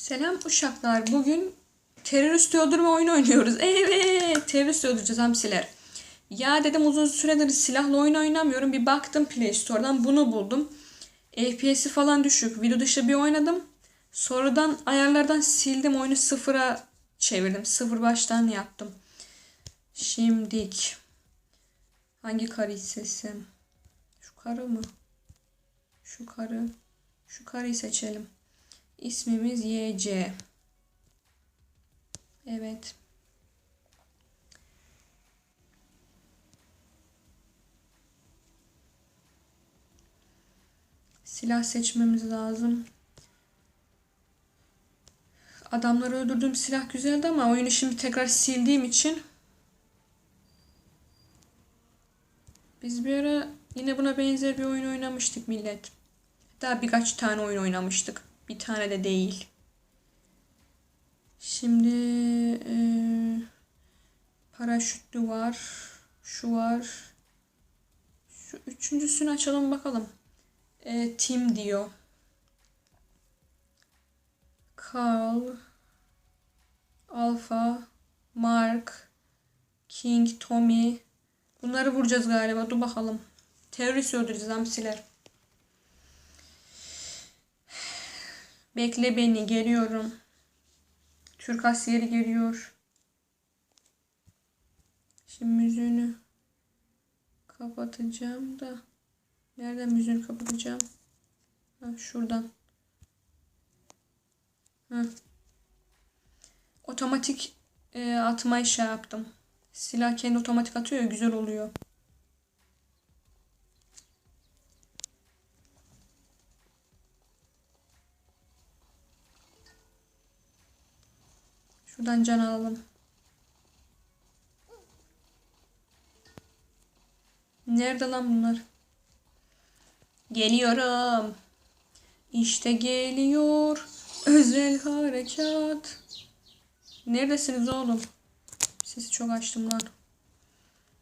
Selam uşaklar. Bugün terörist öldürme oyunu oynuyoruz. Evet, terörist öldüreceğiz hamsiler. Ya dedim uzun süredir silahla oyun oynamıyorum. Bir baktım Play Store'dan bunu buldum. FPS'i falan düşük. Video dışı bir oynadım. Sonradan ayarlardan sildim. Oyunu sıfıra çevirdim. Sıfır baştan yaptım. Şimdik. Hangi karıyı seçsem? Şu karı mı? Şu karı. Şu karıyı seçelim. İsmimiz YC. Evet. Silah seçmemiz lazım. Adamları öldürdüğüm silah güzeldi ama oyunu şimdi tekrar sildiğim için biz bir ara yine buna benzer bir oyun oynamıştık millet. Daha birkaç tane oyun oynamıştık. Bir tane de değil. Şimdi e, paraşütlü var. Şu var. Şu üçüncüsünü açalım bakalım. E, Tim diyor. Carl, Alpha, Mark, King, Tommy. Bunları vuracağız galiba. Dur bakalım. Terörist öldüreceğiz hamsiler. Bekle beni geliyorum. Türk askeri geliyor. Şimdi müziğini kapatacağım da. Nereden müziğini kapatacağım? Ha, şuradan. Ha. Otomatik e, atmayı şey yaptım. Silah kendi otomatik atıyor güzel oluyor. Şuradan can alalım. Nerede lan bunlar? Geliyorum. İşte geliyor. Özel harekat. Neredesiniz oğlum? Sesi çok açtım lan.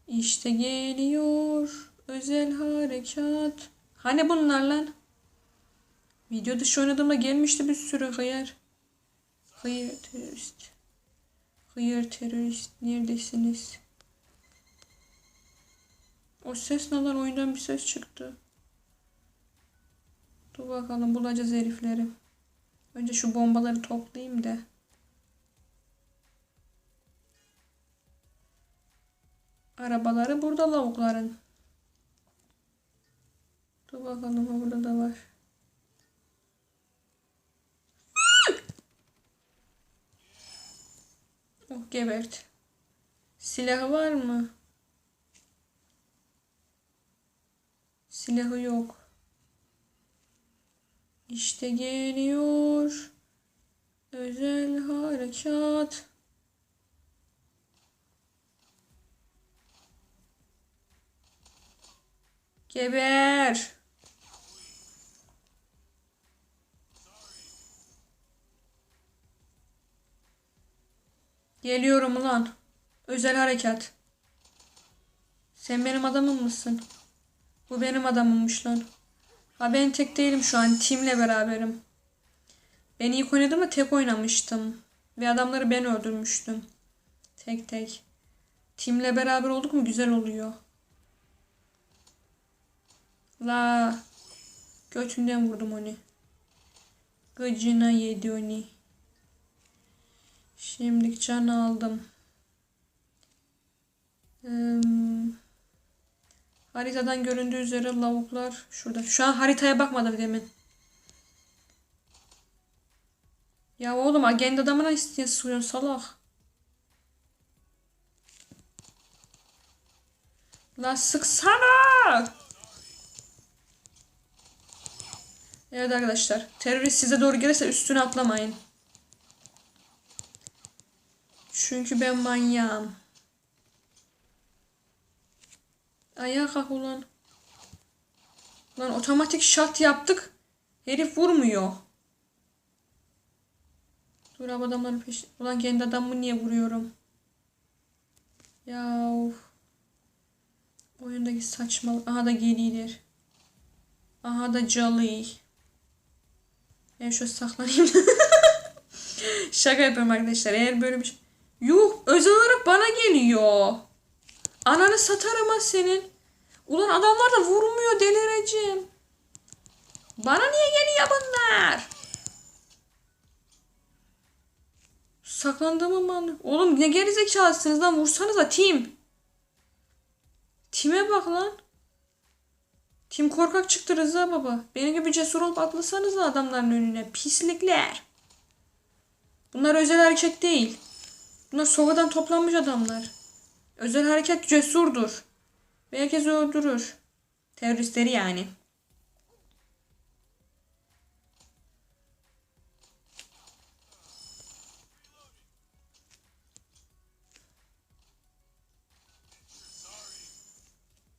İşte geliyor. Özel harekat. Hani bunlar lan? Video dışı oynadığımda gelmişti bir sürü hıyar. Hayır terörist. Hayır terörist. Neredesiniz? O ses ne lan? Oyundan bir ses çıktı. Dur bakalım bulacağız herifleri. Önce şu bombaları toplayayım da. Arabaları burada lavukların. Dur bakalım burada da var. Oh gebert. Silahı var mı? Silahı yok. İşte geliyor. Özel harekat. Geber. Geliyorum ulan. Özel harekat. Sen benim adamım mısın? Bu benim adamımmış lan. Ha ben tek değilim şu an. Timle beraberim. Ben ilk oynadığımda tek oynamıştım. Ve adamları ben öldürmüştüm. Tek tek. Timle beraber olduk mu güzel oluyor. La. Götünden vurdum onu. Gıcına yedi onu. Şimdi can aldım. Hmm. Haritadan göründüğü üzere lavuklar şurada. Şu an haritaya bakmadım demin. Ya oğlum agendada mı istiyorsun salak? La sıksana! Evet arkadaşlar. Terörist size doğru gelirse üstüne atlamayın. Çünkü ben manyağım. Ayağa kalk ulan. Lan otomatik şat yaptık. Herif vurmuyor. Dur abi adamların peşi. Ulan kendi adamımı niye vuruyorum? Ya. Oyundaki saçmalık. Aha da geliyor. Aha da Jolly. Ben şöyle saklanayım. Şaka yapıyorum arkadaşlar. Eğer böyle bir şey... Yuh özel olarak bana geliyor. Ananı satarım ha senin. Ulan adamlar da vurmuyor delireceğim. Bana niye geliyor bunlar? Saklandığımı mı? Oğlum ne gerizekalısınız lan vursanıza tim. Time bak lan. Tim korkak çıktı Rıza baba. Benim gibi cesur olup atlasanıza adamların önüne. Pislikler. Bunlar özel hareket değil. Bunlar sobadan toplanmış adamlar. Özel hareket cesurdur. Ve herkesi öldürür. Teröristleri yani.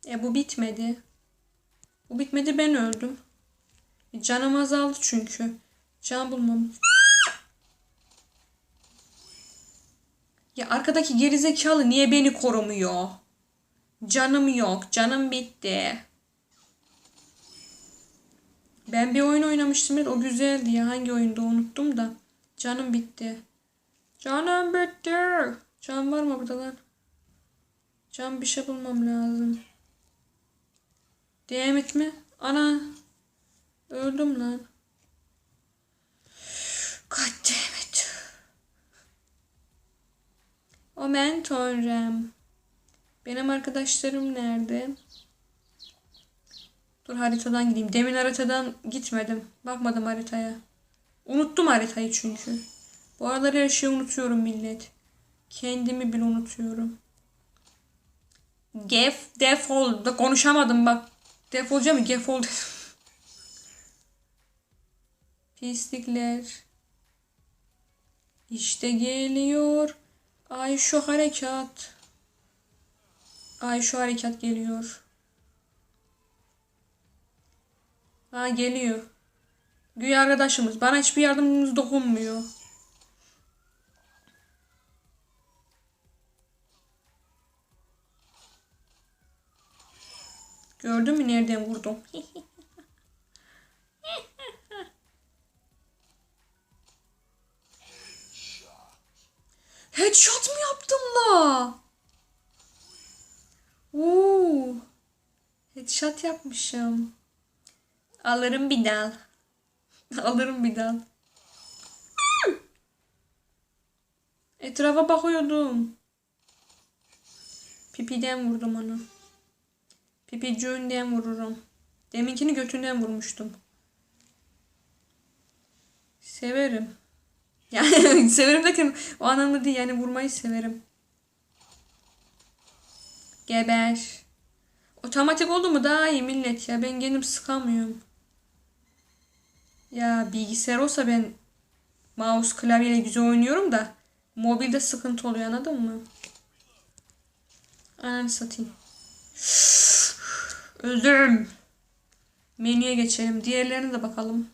E bu bitmedi. Bu bitmedi ben öldüm. E, canım azaldı çünkü. Can bulmam. Ya arkadaki gerizekalı niye beni korumuyor? Canım yok. Canım bitti. Ben bir oyun oynamıştım. O güzeldi ya. Hangi oyunda unuttum da. Canım bitti. Canım bitti. Can var mı burada lan? Can bir şey bulmam lazım. Devam etme. Ana. Öldüm lan. Aman tanrım. Benim arkadaşlarım nerede? Dur haritadan gideyim. Demin haritadan gitmedim. Bakmadım haritaya. Unuttum haritayı çünkü. Bu aralar her şeyi unutuyorum millet. Kendimi bile unutuyorum. Gef, defol. Da konuşamadım bak. Defolca mı? Gefol. Pislikler. İşte geliyor. Ay şu harekat. Ay şu harekat geliyor. Ha geliyor. Güya arkadaşımız. Bana hiçbir yardımımız dokunmuyor. Gördün mü nereden vurdum? Headshot mı yaptım la? Oo. Headshot yapmışım. Alırım bir dal. Alırım bir dal. Etrafa bakıyordum. Pipiden vurdum onu. Pipicüğünden vururum. Deminkini götünden vurmuştum. Severim. Yani severim derken o anlamda değil yani vurmayı severim. Geber. Otomatik oldu mu daha iyi millet ya. Ben kendim sıkamıyorum. Ya bilgisayar olsa ben mouse klavyeyle güzel oynuyorum da mobilde sıkıntı oluyor anladın mı? Ananı satayım. Öldüm. Menüye geçelim. Diğerlerine de bakalım.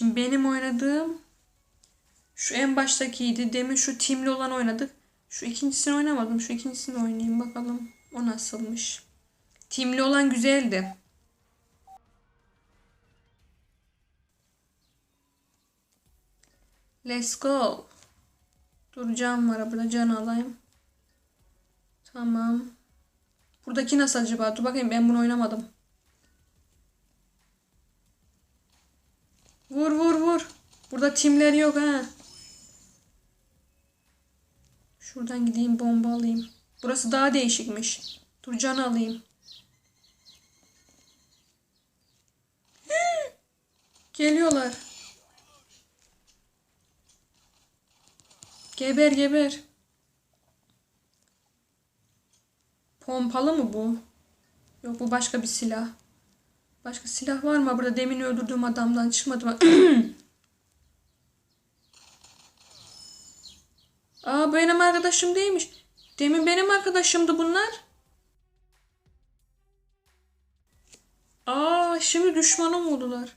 Şimdi benim oynadığım şu en baştakiydi. Demin şu timli olan oynadık. Şu ikincisini oynamadım. Şu ikincisini oynayayım bakalım. O nasılmış. Timli olan güzeldi. Let's go. Dur can var burada. Can alayım. Tamam. Buradaki nasıl acaba? Dur bakayım ben bunu oynamadım. Vur vur vur. Burada timler yok ha. Şuradan gideyim bomba alayım. Burası daha değişikmiş. Dur can alayım. Geliyorlar. Geber geber. Pompalı mı bu? Yok bu başka bir silah. Başka silah var mı? Burada demin öldürdüğüm adamdan çıkmadı mı? Aa benim arkadaşım değilmiş. Demin benim arkadaşımdı bunlar. Aa şimdi düşmanım oldular.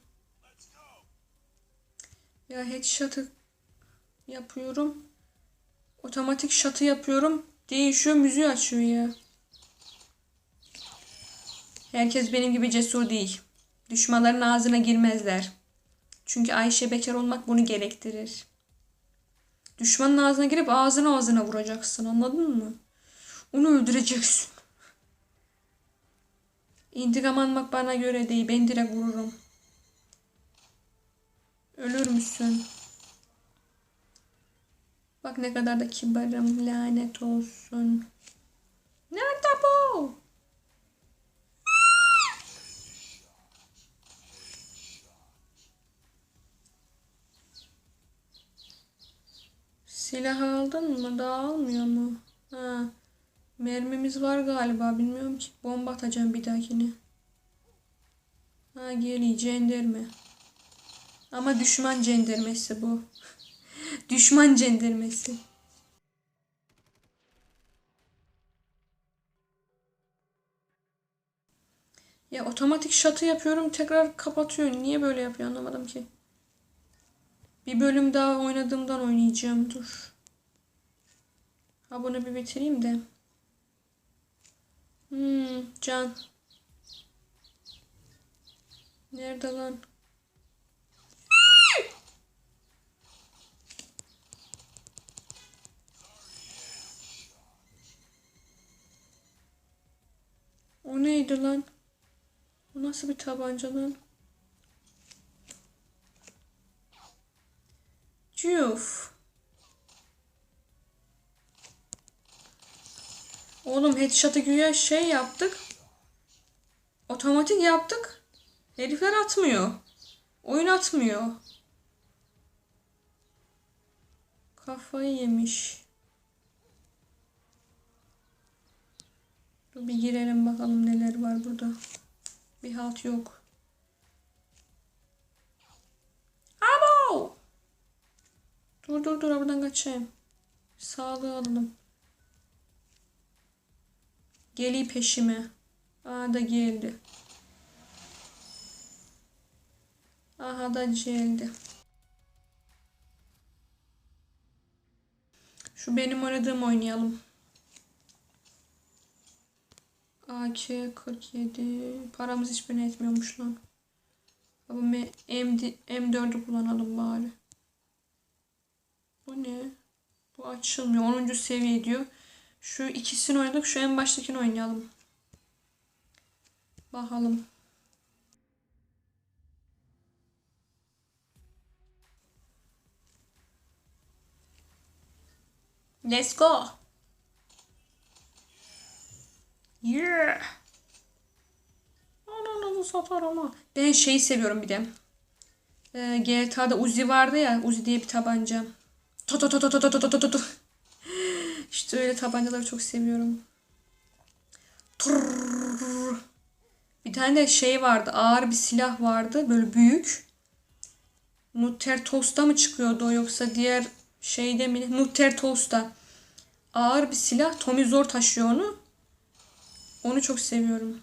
Ya headshot'ı yapıyorum. Otomatik shot'ı yapıyorum. Değişiyor müziği açıyor ya. Herkes benim gibi cesur değil. Düşmanların ağzına girmezler. Çünkü Ayşe bekar olmak bunu gerektirir. Düşmanın ağzına girip ağzına ağzına vuracaksın anladın mı? Onu öldüreceksin. İntikam almak bana göre değil. Ben direkt vururum. Ölür müsün? Bak ne kadar da kibarım. Lanet olsun. Nerede bu? Silah aldın mı? Daha almıyor mu? Ha. Mermimiz var galiba. Bilmiyorum ki. Bomba atacağım bir dahakine. Ha geliyor cenderme. Ama düşman cendermesi bu. düşman cendermesi. Ya otomatik şatı yapıyorum tekrar kapatıyor. Niye böyle yapıyor anlamadım ki. Bir bölüm daha oynadığımdan oynayacağım. Dur. Ha bunu bir bitireyim de. Hmm, can. Nerede lan? O neydi lan? O nasıl bir tabanca lan? Cüf. Oğlum headshot'ı güya şey yaptık. Otomatik yaptık. Herifler atmıyor. Oyun atmıyor. Kafayı yemiş. Dur bir girelim bakalım neler var burada. Bir halt yok. Abo! Dur dur dur buradan kaçayım. Sağlığı alalım. Geli peşime. Aa da geldi. Aha da geldi. Şu benim oynadığım oynayalım. AK 47. Paramız hiçbirine etmiyormuş lan. Ama M, M4'ü kullanalım bari. Bu ne? Bu açılmıyor. 10. seviye diyor. Şu ikisini oynadık. Şu en baştakini oynayalım. Bakalım. Let's go. Yeah. Ananı satar ama. Ben şeyi seviyorum bir de. Ee, GTA'da Uzi vardı ya. Uzi diye bir tabanca. To to to to to to to. İşte öyle tabancaları çok seviyorum. Turr. Bir tane de şey vardı. Ağır bir silah vardı. Böyle büyük. Nutter Toast'ta mı çıkıyordu o yoksa diğer şeyde mi? Nutter Toast'ta. Ağır bir silah. Tommy zor taşıyor onu. Onu çok seviyorum.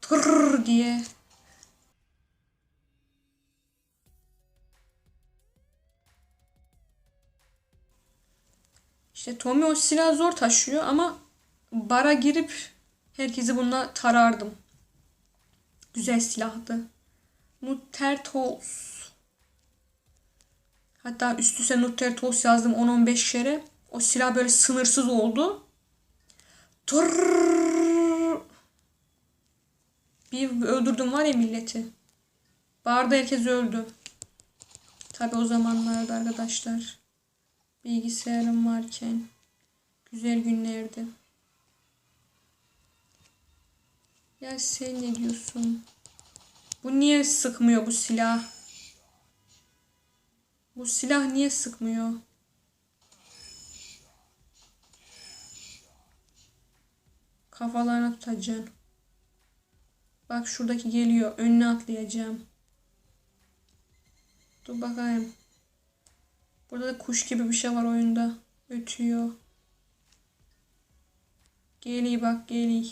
Tırr diye. İşte Tommy o silah zor taşıyor ama bara girip herkesi bununla tarardım. Güzel silahtı. Nuttertos. Hatta üst üste Nuttertos yazdım 10-15 kere. O silah böyle sınırsız oldu. Tırrrr. Bir öldürdüm var ya milleti. Barda herkes öldü. Tabi o zamanlarda arkadaşlar. Bilgisayarım varken. Güzel günlerdi. Ya sen ne diyorsun? Bu niye sıkmıyor bu silah? Bu silah niye sıkmıyor? Kafalarına tutacaksın. Bak şuradaki geliyor. Önüne atlayacağım. Dur bakayım. Burada da kuş gibi bir şey var oyunda. Ötüyor. Geliyor bak geliyor.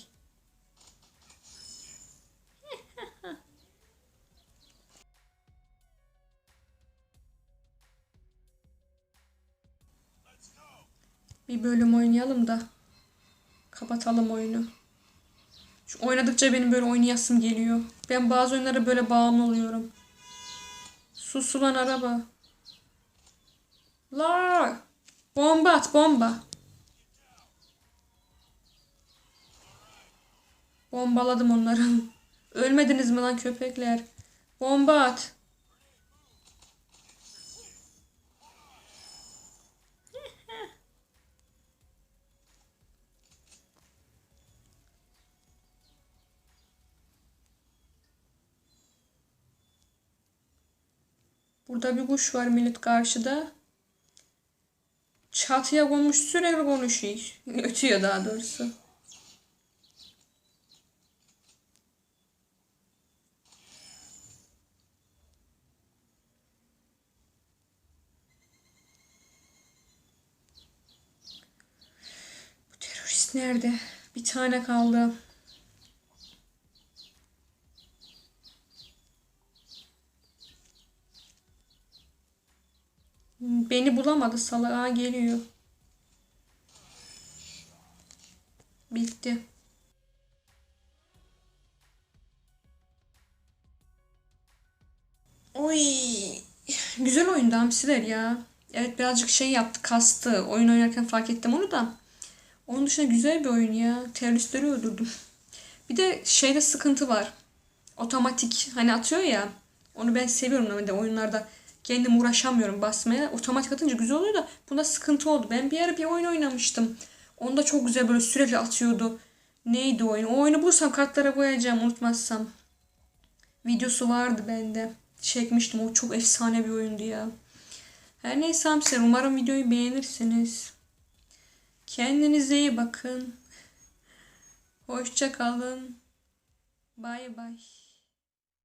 Bir bölüm oynayalım da kapatalım oyunu. Şu oynadıkça benim böyle oynayasım geliyor. Ben bazı oyunlara böyle bağımlı oluyorum. Sus ulan araba. La. Bomba at bomba. Bombaladım onları. Ölmediniz mi lan köpekler? Bomba at. Burada bir kuş var millet karşıda. Çatıya konmuş sürekli konuşuyor. Ötüyor daha doğrusu. Bu terörist nerede? Bir tane kaldı. Beni bulamadı salağa geliyor. Bitti. Oy. Güzel oyundu hamsiler ya. Evet birazcık şey yaptı kastı. Oyun oynarken fark ettim onu da. Onun dışında güzel bir oyun ya. Teröristleri öldürdüm. Bir de şeyde sıkıntı var. Otomatik hani atıyor ya. Onu ben seviyorum ama de oyunlarda kendim uğraşamıyorum basmaya. Otomatik atınca güzel oluyor da bunda sıkıntı oldu. Ben bir ara bir oyun oynamıştım. Onda çok güzel böyle sürekli atıyordu. Neydi oyun? O oyunu bulsam kartlara koyacağım unutmazsam. Videosu vardı bende. Çekmiştim. O çok efsane bir oyundu ya. Her neyse hamster umarım videoyu beğenirsiniz. Kendinize iyi bakın. Hoşça kalın. Bay bay.